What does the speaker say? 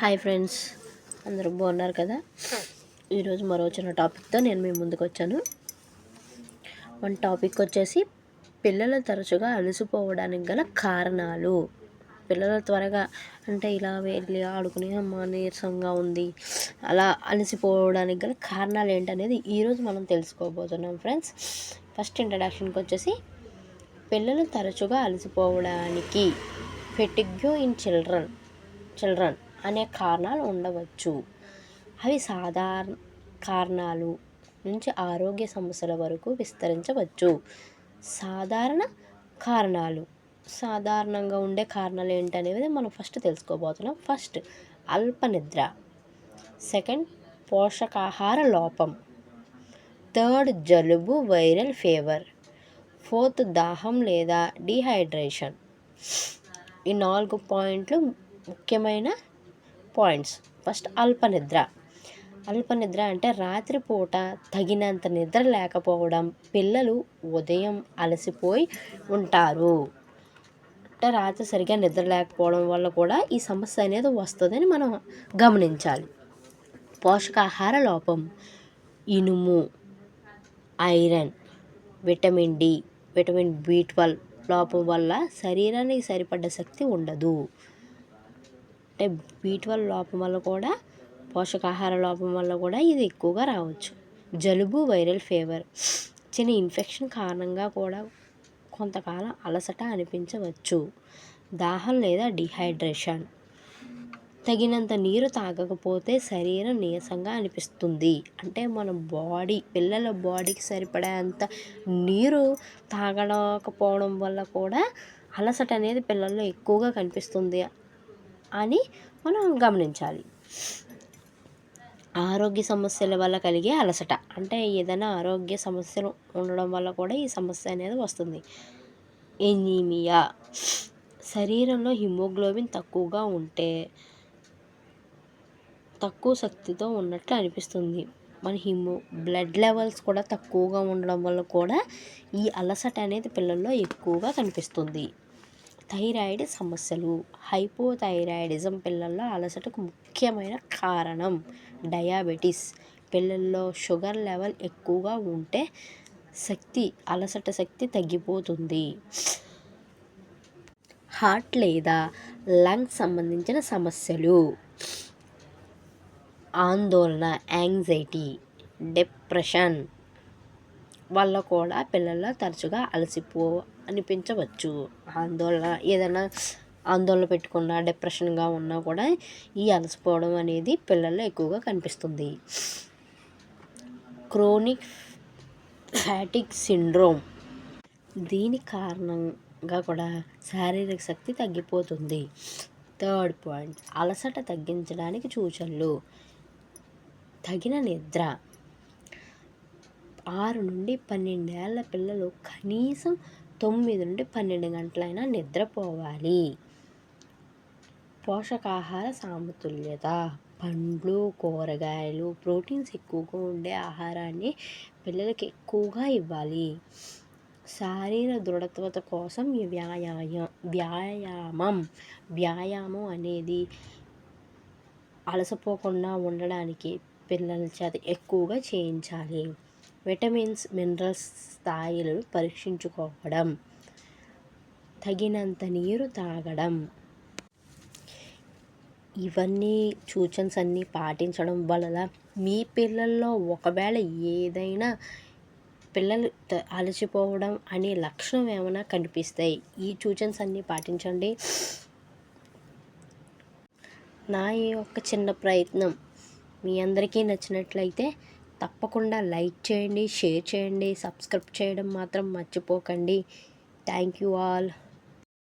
Hi friends అందరూ బాగున్నారు కదా? ఈరోజు మరో చిన్న టాపిక్తో నేను మీ ముందుకు వచ్చాను. మన టాపిక్ వచ్చేసి పిల్లలు తరచుగా అలసిపోవడానికి గల కారణాలు. పిల్లలు త్వరగా అంటే ఇలా వెళ్ళి ఆడుకుని అమ్మ నీరసంగా ఉంది. అలా అలసిపోవడానికి గల కారణాలు ఏంటనేది ఈరోజు మనం తెలుసుకోబోతున్నాం ఫ్రెండ్స్ ఫస్ట్ ఇంట్రడక్షన్కి వచ్చేసి పిల్లలు తరచుగా అలసిపోవడానికి ఫెటిగ్యూ ఇన్ చిల్డ్రన్ చిల్డ్రన్ అనే కారణాలు ఉండవచ్చు. అవి సాధారణ కారణాలు నుంచి ఆరోగ్య సమస్యల వరకు విస్తరించవచ్చు. సాధారణ కారణాలు. సాధారణంగా ఉండే కారణాలు ఏంటనేది మనం ఫస్ట్ తెలుసుకోబోతున్నాం. ఫస్ట్ అల్ప నిద్ర సెకండ్ పోషకాహార లోపం. థర్డ్ జలుబు వైరల్ ఫీవర్. ఫోర్త్ దాహం లేదా డిహైడ్రేషన్. ఈ నాలుగు పాయింట్లు ముఖ్యమైన పాయింట్స్ ఫస్ట్ అల్పనిద్ర. అల్పనిద్ర అంటే రాత్రిపూట తగినంత నిద్ర లేకపోవడం పిల్లలు ఉదయం అలసిపోయి ఉంటారు. అంటే రాత్రి సరిగా నిద్ర లేకపోవడం వల్ల కూడా ఈ సమస్య అనేది వస్తుందని మనం గమనించాలి. పోషకాహార లోపం ఇనుము iron vitamin D vitamin B twelve లోపం వల్ల శరీరానికి సరిపడ్డ శక్తి ఉండదు. అంటే బీ ట్వెల్వ్ లోపం వల్ల కూడా పోషకాహార లోపం వల్ల కూడా ఇది ఎక్కువగా రావచ్చు. జలుబు వైరల్ ఫీవర్ చిన్న ఇన్ఫెక్షన్ కారణంగా కూడా కొంతకాలం అలసట అనిపించవచ్చు. దాహం లేదా డిహైడ్రేషన్. తగినంత నీరు తాగకపోతే శరీరం నీరసంగా అనిపిస్తుంది. అంటే మన బాడీ పిల్లల బాడీకి సరిపడేంత నీరు తాగలేకపోవడం వల్ల కూడా అలసట అనేది పిల్లల్లో ఎక్కువగా కనిపిస్తుంది. అని మనం గమనించాలి. ఆరోగ్య సమస్యల వల్ల కలిగే అలసట. అంటే ఏదైనా ఆరోగ్య సమస్యలు ఉండడం వల్ల కూడా ఈ సమస్య అనేది వస్తుంది. ఎనీమియా. శరీరంలో హిమోగ్లోబిన్ తక్కువగా ఉంటే తక్కువ శక్తితో ఉన్నట్లు అనిపిస్తుంది. మన హిమో బ్లడ్ లెవెల్స్ కూడా తక్కువగా ఉండడం వల్ల కూడా ఈ అలసట అనేది పిల్లల్లో ఎక్కువగా కనిపిస్తుంది. థైరాయిడ్ సమస్యలు. హైపోథైరాయిడిజం పిల్లల్లో అలసటకు ముఖ్యమైన కారణం డయాబెటీస్. పిల్లల్లో షుగర్ లెవెల్ ఎక్కువగా ఉంటే శక్తి అలసట శక్తి తగ్గిపోతుంది. హార్ట్ లేదా లంగ్స్ సంబంధించిన సమస్యలు. ఆందోళన యాంగ్జైటీ డిప్రెషన్ వల్ల కూడా పిల్లల్లో తరచుగా అలసిపో అనిపించవచ్చు. ఆందోళన ఏదైనా ఆందోళన పెట్టుకున్న డిప్రెషన్గా ఉన్నా కూడా ఈ అలసిపోవడం అనేది పిల్లల్లో ఎక్కువగా కనిపిస్తుంది. Chronic fatigue syndrome. దీని కారణంగా కూడా శారీరక శక్తి తగ్గిపోతుంది. థర్డ్ పాయింట్ అలసట తగ్గించడానికి సూచనలు. తగిన నిద్ర. ఆరు నుండి పన్నెండేళ్ళ పిల్లలు కనీసం తొమ్మిది నుండి పన్నెండు గంటలైనా నిద్రపోవాలి. పోషకాహార సమతుల్యత. పండ్లు కూరగాయలు ప్రోటీన్స్ ఎక్కువగా ఉండే ఆహారాన్ని పిల్లలకి ఎక్కువగా ఇవ్వాలి. శారీర దృఢత్వత కోసం ఈ వ్యాయామం వ్యాయామం వ్యాయామం అనేది అలసపోకుండా ఉండడానికి పిల్లల చేత ఎక్కువగా చేయించాలి. విటమిన్స్ మినరల్స్ స్థాయిలను పరీక్షించుకోవడం తగినంత నీరు తాగడం. ఇవన్నీ సూచన్స్ అన్నీ పాటించడం వల్ల మీ పిల్లల్లో ఒకవేళ ఏదైనా పిల్లలు అలసిపోవడం అనే లక్షణం ఏమైనా కనిపిస్తాయి. ఈ సూచన్స్ అన్నీ పాటించండి. నా ఈ యొక్క చిన్న ప్రయత్నం మీ అందరికీ నచ్చినట్లయితే తప్పకుండా లైక్ చేయండి షేర్ చేయండి సబ్స్క్రైబ్ చేయడం మాత్రం మర్చిపోకండి. Thank you all.